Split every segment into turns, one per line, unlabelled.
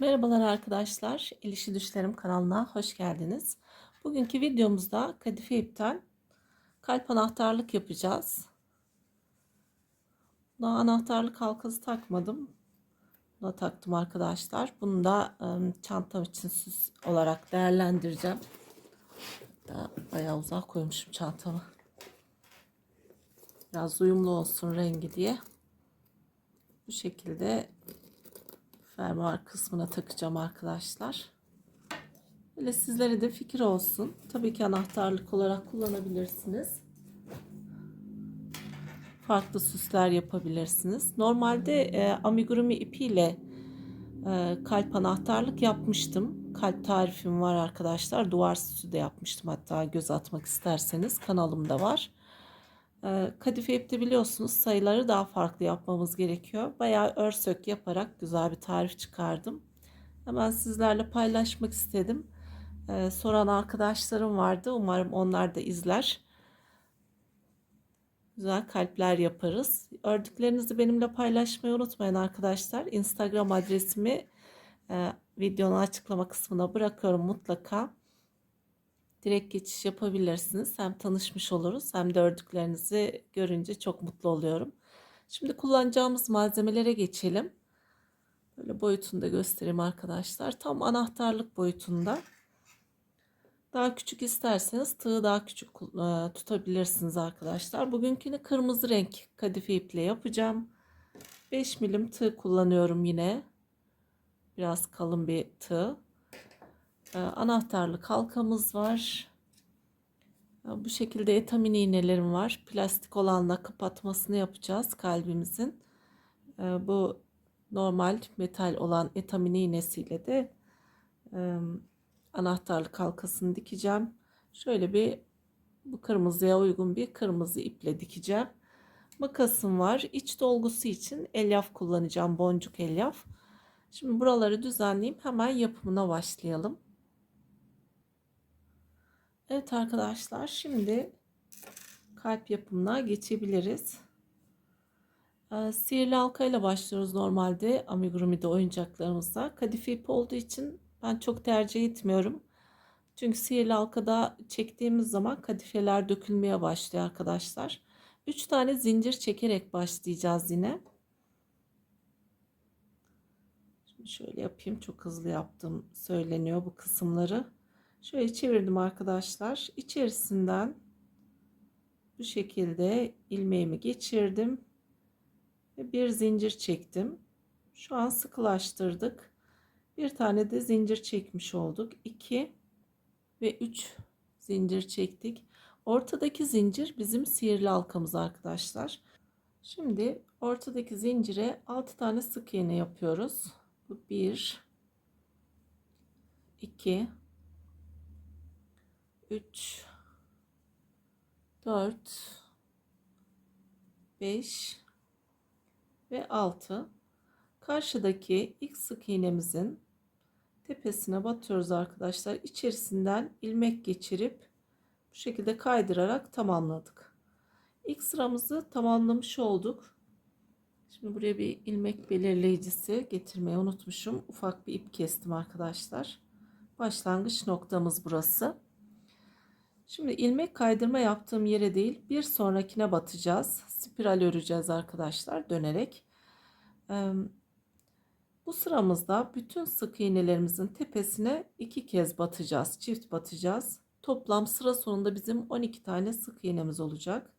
Merhabalar arkadaşlar. El Düşlerim kanalına hoş geldiniz. Bugünkü videomuzda kadife ipten kalp anahtarlık yapacağız. Daha anahtarlık halkası takmadım. Buna taktım arkadaşlar. Bunu da ım, çantam için süs olarak değerlendireceğim. Hatta bayağı uzak koymuşum çantamı. Biraz uyumlu olsun rengi diye. Bu şekilde fermuar kısmına takacağım arkadaşlar. Böyle sizlere de fikir olsun. Tabii ki anahtarlık olarak kullanabilirsiniz. Farklı süsler yapabilirsiniz. Normalde e, amigurumi ipiyle e, kalp anahtarlık yapmıştım. Kalp tarifim var arkadaşlar. Duvar süsü de yapmıştım hatta göz atmak isterseniz kanalımda var. Ee, Kadife ipte biliyorsunuz sayıları daha farklı yapmamız gerekiyor. Bayağı örsök yaparak güzel bir tarif çıkardım. Hemen sizlerle paylaşmak istedim. Ee, soran arkadaşlarım vardı. Umarım onlar da izler. Güzel kalpler yaparız. Ördüklerinizi benimle paylaşmayı unutmayın arkadaşlar. Instagram adresimi e, videonun açıklama kısmına bırakıyorum mutlaka direkt geçiş yapabilirsiniz. Hem tanışmış oluruz hem de ördüklerinizi görünce çok mutlu oluyorum. Şimdi kullanacağımız malzemelere geçelim. Böyle boyutunu da göstereyim arkadaşlar. Tam anahtarlık boyutunda. Daha küçük isterseniz tığı daha küçük e, tutabilirsiniz arkadaşlar. Bugünkünü kırmızı renk kadife iple yapacağım. 5 milim tığ kullanıyorum yine. Biraz kalın bir tığ. Ee, anahtarlık halkamız var. Ee, bu şekilde etamin iğnelerim var. Plastik olanla kapatmasını yapacağız kalbimizin. Ee, bu normal metal olan etamin iğnesiyle de anahtarlık halkasını dikeceğim. Şöyle bir bu kırmızıya uygun bir kırmızı iple dikeceğim. Makasım var. İç dolgusu için elyaf kullanacağım. Boncuk elyaf. Şimdi buraları düzenleyeyim. Hemen yapımına başlayalım. Evet arkadaşlar şimdi kalp yapımına geçebiliriz. Ee, sihirli halka ile başlıyoruz normalde amigurumi'de oyuncaklarımızda. Kadife ip olduğu için ben çok tercih etmiyorum. Çünkü sihirli halkada çektiğimiz zaman kadifeler dökülmeye başlıyor arkadaşlar. 3 tane zincir çekerek başlayacağız yine. Şimdi şöyle yapayım. Çok hızlı yaptım söyleniyor bu kısımları. Şöyle çevirdim arkadaşlar. İçerisinden bu şekilde ilmeğimi geçirdim. Ve bir zincir çektim. Şu an sıkılaştırdık. Bir tane de zincir çekmiş olduk. 2 ve 3 zincir çektik. Ortadaki zincir bizim sihirli halkamız arkadaşlar. Şimdi ortadaki zincire 6 tane sık iğne yapıyoruz. Bu 1 2 3 4 5 ve 6 karşıdaki ilk sık iğnemizin tepesine batıyoruz arkadaşlar. İçerisinden ilmek geçirip bu şekilde kaydırarak tamamladık. İlk sıramızı tamamlamış olduk. Şimdi buraya bir ilmek belirleyicisi getirmeyi unutmuşum. Ufak bir ip kestim arkadaşlar. Başlangıç noktamız burası Şimdi ilmek kaydırma yaptığım yere değil bir sonrakine batacağız. Spiral öreceğiz arkadaşlar dönerek. Bu sıramızda bütün sık iğnelerimizin tepesine iki kez batacağız. Çift batacağız. Toplam sıra sonunda bizim 12 tane sık iğnemiz olacak.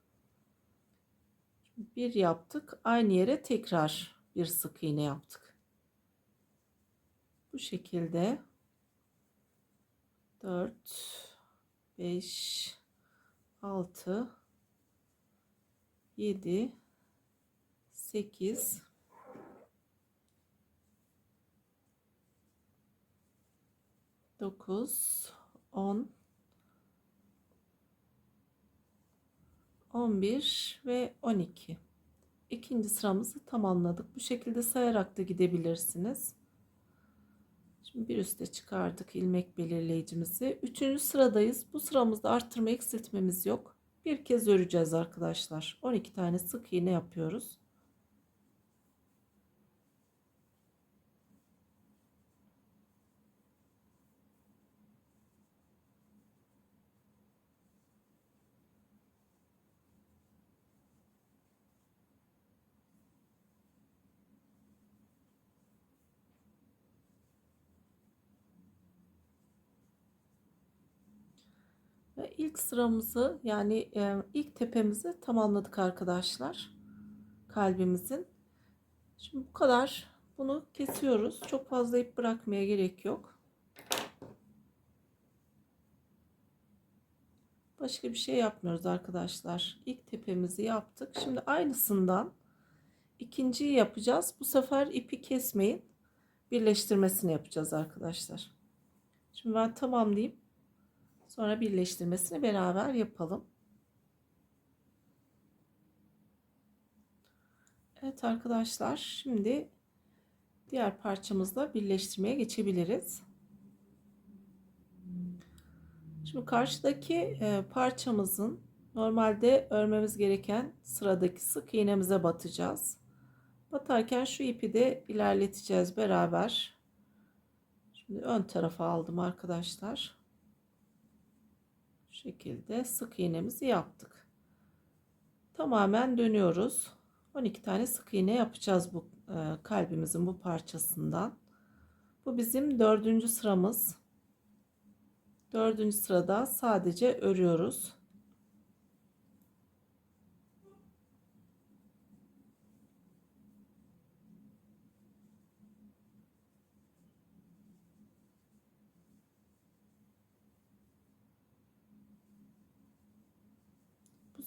Bir yaptık. Aynı yere tekrar bir sık iğne yaptık. Bu şekilde 4 5 6 7 8 9 10 11 ve 12 ikinci sıramızı tamamladık. Bu şekilde sayarak da gidebilirsiniz Şimdi bir üste çıkardık ilmek belirleyicimizi. Üçüncü sıradayız. Bu sıramızda arttırma eksiltmemiz yok. Bir kez öreceğiz arkadaşlar. 12 tane sık iğne yapıyoruz. Ve ilk sıramızı yani ilk tepemizi tamamladık arkadaşlar. Kalbimizin. Şimdi bu kadar. Bunu kesiyoruz. Çok fazla ip bırakmaya gerek yok. Başka bir şey yapmıyoruz arkadaşlar. İlk tepemizi yaptık. Şimdi aynısından ikinciyi yapacağız. Bu sefer ipi kesmeyin. Birleştirmesini yapacağız arkadaşlar. Şimdi ben tamamlayayım. Sonra birleştirmesini beraber yapalım. Evet arkadaşlar şimdi diğer parçamızla birleştirmeye geçebiliriz. Şimdi karşıdaki e, parçamızın normalde örmemiz gereken sıradaki sık iğnemize batacağız. Batarken şu ipi de ilerleteceğiz beraber. Şimdi ön tarafa aldım arkadaşlar. Şekilde sık iğnemizi yaptık. Tamamen dönüyoruz. 12 tane sık iğne yapacağız bu e, kalbimizin bu parçasından. Bu bizim dördüncü sıramız. Dördüncü sırada sadece örüyoruz.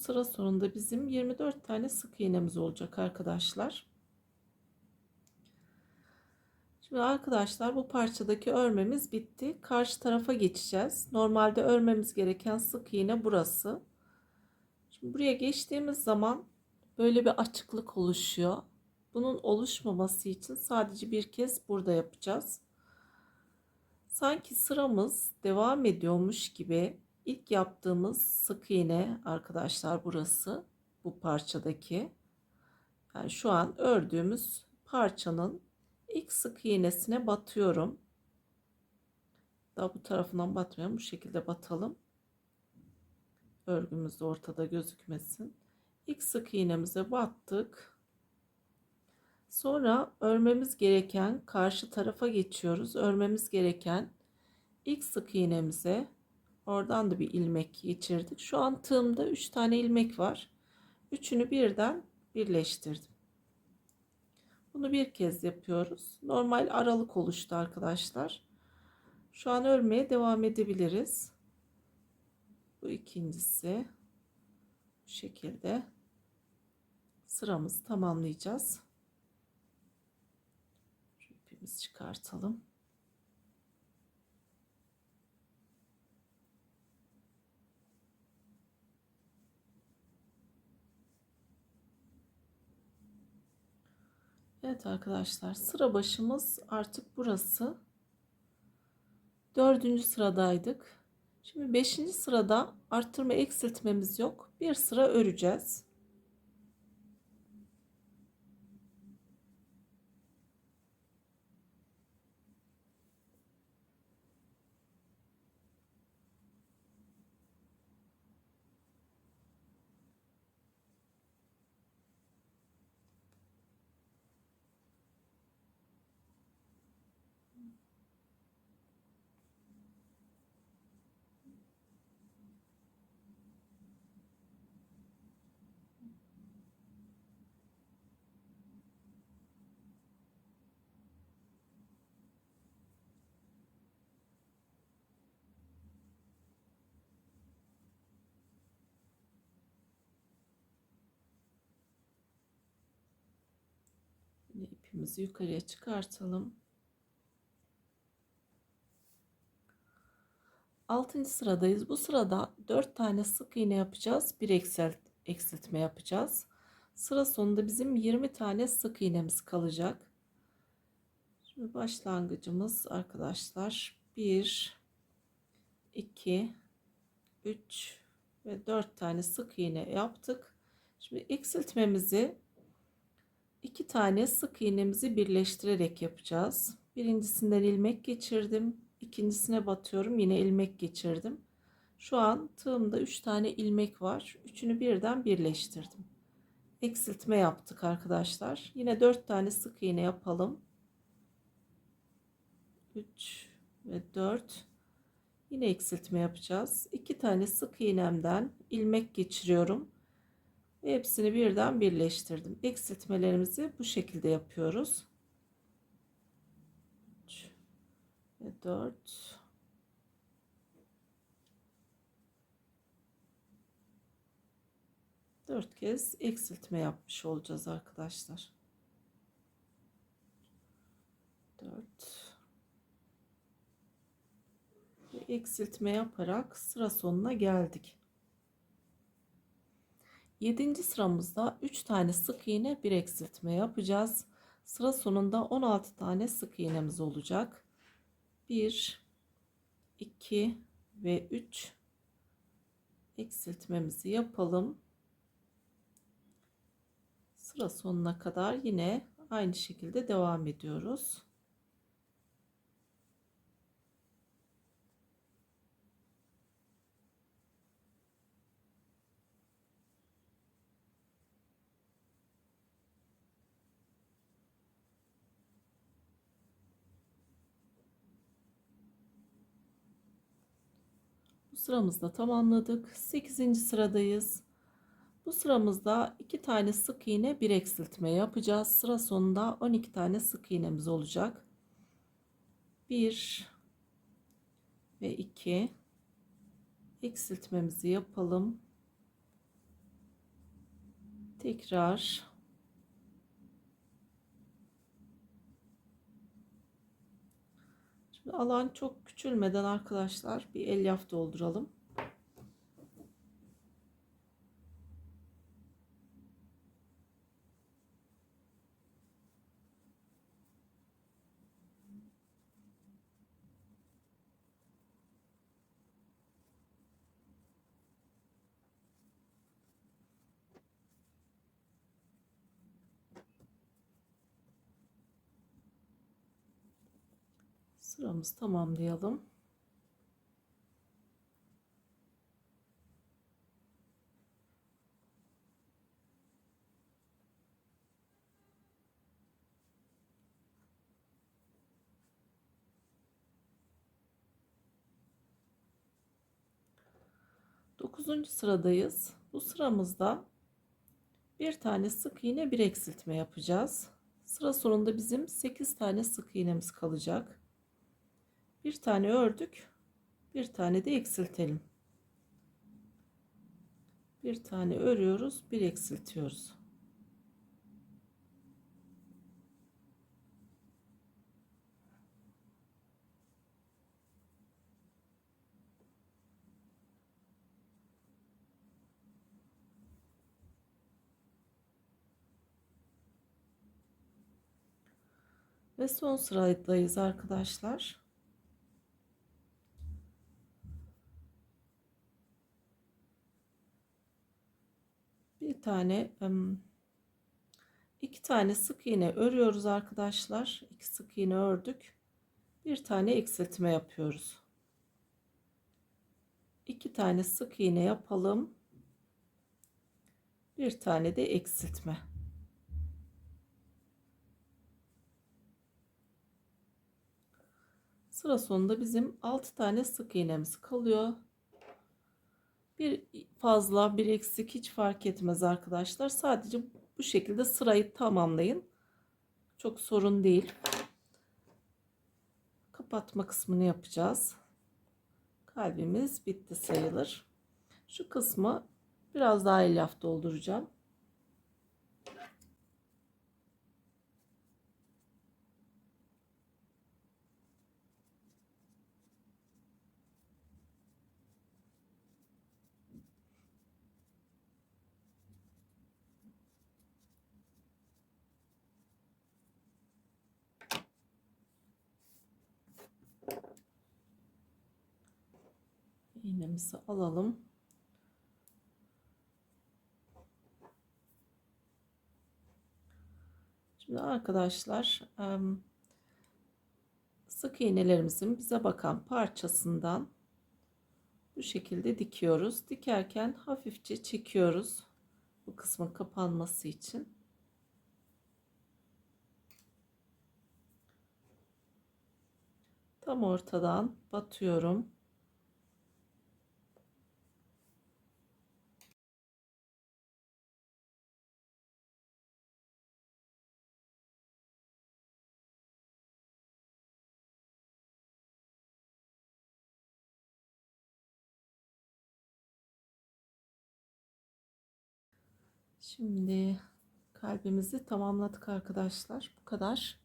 Sıra sonunda bizim 24 tane sık iğnemiz olacak arkadaşlar. Şimdi arkadaşlar bu parçadaki örmemiz bitti. Karşı tarafa geçeceğiz. Normalde örmemiz gereken sık iğne burası. Şimdi buraya geçtiğimiz zaman böyle bir açıklık oluşuyor. Bunun oluşmaması için sadece bir kez burada yapacağız. Sanki sıramız devam ediyormuş gibi ilk yaptığımız sık iğne arkadaşlar burası bu parçadaki. Yani şu an ördüğümüz parçanın ilk sık iğnesine batıyorum. Daha bu tarafından batmıyorum. Bu şekilde batalım. Örgümüz de ortada gözükmesin. İlk sık iğnemize battık. Sonra örmemiz gereken karşı tarafa geçiyoruz. Örmemiz gereken ilk sık iğnemize oradan da bir ilmek geçirdik. Şu an tığımda 3 tane ilmek var. Üçünü birden birleştirdim. Bunu bir kez yapıyoruz. Normal aralık oluştu arkadaşlar. Şu an örmeye devam edebiliriz. Bu ikincisi. Bu şekilde sıramızı tamamlayacağız. Şu çıkartalım. Evet arkadaşlar sıra başımız artık burası. Dördüncü sıradaydık. Şimdi beşinci sırada arttırma eksiltmemiz yok. Bir sıra öreceğiz. Yine ipimizi yukarıya çıkartalım. Altıncı sıradayız. Bu sırada dört tane sık iğne yapacağız. Bir eksiltme yapacağız. Sıra sonunda bizim 20 tane sık iğnemiz kalacak. Şimdi başlangıcımız arkadaşlar 1 2 3 ve 4 tane sık iğne yaptık. Şimdi eksiltmemizi iki tane sık iğnemizi birleştirerek yapacağız. Birincisinden ilmek geçirdim. ikincisine batıyorum. Yine ilmek geçirdim. Şu an tığımda 3 tane ilmek var. Üçünü birden birleştirdim. Eksiltme yaptık arkadaşlar. Yine 4 tane sık iğne yapalım. 3 ve 4. Yine eksiltme yapacağız. İki tane sık iğnemden ilmek geçiriyorum. Hepsini birden birleştirdim. Eksiltmelerimizi bu şekilde yapıyoruz. 3 ve 4 4 kez eksiltme yapmış olacağız arkadaşlar. 4 ve eksiltme yaparak sıra sonuna geldik. 7. sıramızda 3 tane sık iğne bir eksiltme yapacağız. Sıra sonunda 16 tane sık iğnemiz olacak. 1 2 ve 3 eksiltmemizi yapalım. Sıra sonuna kadar yine aynı şekilde devam ediyoruz. Bu sıramızda tamamladık. 8. sıradayız. Bu sıramızda 2 tane sık iğne bir eksiltme yapacağız. Sıra sonunda 12 tane sık iğnemiz olacak. 1 ve 2 eksiltmemizi yapalım. Tekrar Alan çok küçülmeden arkadaşlar bir elyaf dolduralım. Sıramız tamamlayalım. Dokuzuncu sıradayız. Bu sıramızda bir tane sık iğne bir eksiltme yapacağız. Sıra sonunda bizim 8 tane sık iğnemiz kalacak. Bir tane ördük. Bir tane de eksiltelim. Bir tane örüyoruz, bir eksiltiyoruz. Ve son sıradayız arkadaşlar. Bir tane iki tane sık iğne örüyoruz arkadaşlar. İki sık iğne ördük. Bir tane eksiltme yapıyoruz. İki tane sık iğne yapalım. Bir tane de eksiltme. Sıra sonunda bizim 6 tane sık iğnemiz kalıyor. Bir fazla bir eksik hiç fark etmez arkadaşlar. Sadece bu şekilde sırayı tamamlayın. Çok sorun değil. Kapatma kısmını yapacağız. Kalbimiz bitti sayılır. Şu kısmı biraz daha elyaf dolduracağım. İğnemizi alalım. Şimdi arkadaşlar sık iğnelerimizin bize bakan parçasından bu şekilde dikiyoruz. Dikerken hafifçe çekiyoruz. Bu kısmın kapanması için. Tam ortadan batıyorum. Şimdi kalbimizi tamamladık arkadaşlar. Bu kadar.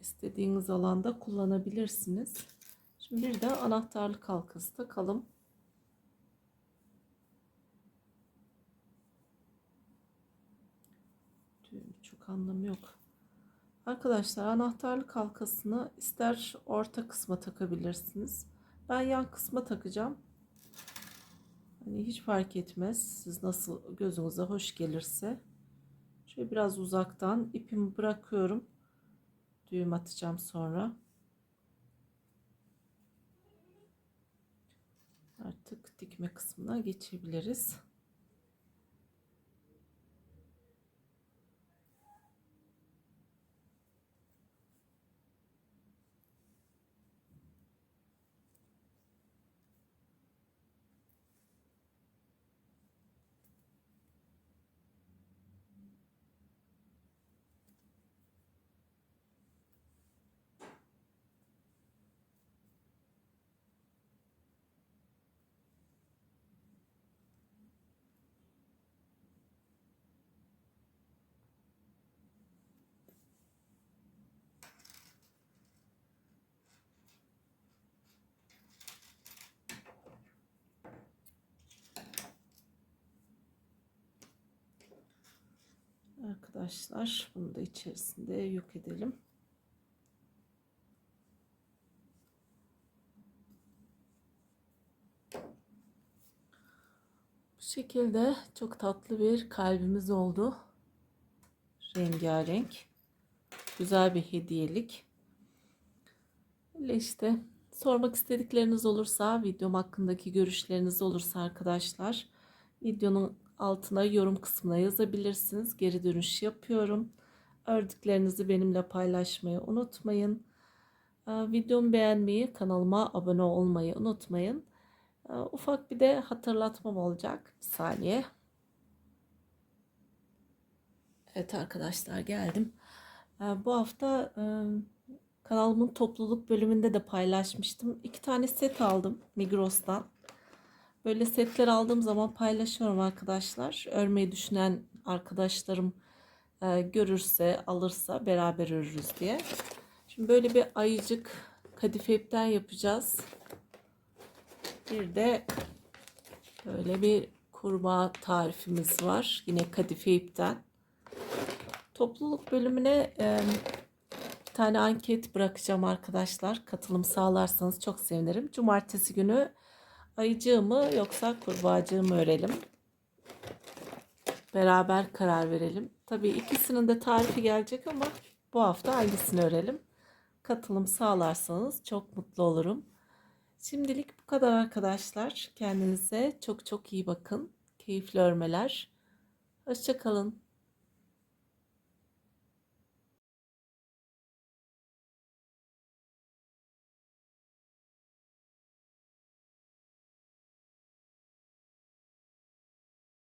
İstediğiniz alanda kullanabilirsiniz. Şimdi bir de anahtarlık halkası takalım. Çok anlamı yok. Arkadaşlar anahtarlık halkasını ister orta kısma takabilirsiniz. Ben yan kısma takacağım. Hani hiç fark etmez. Siz nasıl gözünüze hoş gelirse. Şöyle biraz uzaktan ipimi bırakıyorum. Düğüm atacağım sonra. Artık dikme kısmına geçebiliriz. Arkadaşlar bunu da içerisinde yok edelim. Bu şekilde çok tatlı bir kalbimiz oldu. Rengarenk. Güzel bir hediyelik. Öyle işte sormak istedikleriniz olursa, videom hakkındaki görüşleriniz olursa arkadaşlar videonun altına yorum kısmına yazabilirsiniz. Geri dönüş yapıyorum. Ördüklerinizi benimle paylaşmayı unutmayın. Ee, videomu beğenmeyi, kanalıma abone olmayı unutmayın. Ee, ufak bir de hatırlatmam olacak. Bir saniye. Evet arkadaşlar geldim. Ee, bu hafta e, kanalımın topluluk bölümünde de paylaşmıştım. İki tane set aldım Migros'tan. Böyle setler aldığım zaman paylaşıyorum arkadaşlar. Örmeyi düşünen arkadaşlarım e, görürse, alırsa beraber örürüz diye. Şimdi böyle bir ayıcık kadife ipten yapacağız. Bir de böyle bir kurma tarifimiz var. Yine kadife ipten. Topluluk bölümüne e, bir tane anket bırakacağım arkadaşlar. Katılım sağlarsanız çok sevinirim. Cumartesi günü ayıcığı mı yoksa kurbağacığı mı örelim? Beraber karar verelim. Tabii ikisinin de tarifi gelecek ama bu hafta hangisini örelim? Katılım sağlarsanız çok mutlu olurum. Şimdilik bu kadar arkadaşlar. Kendinize çok çok iyi bakın. Keyifli örmeler. Hoşçakalın.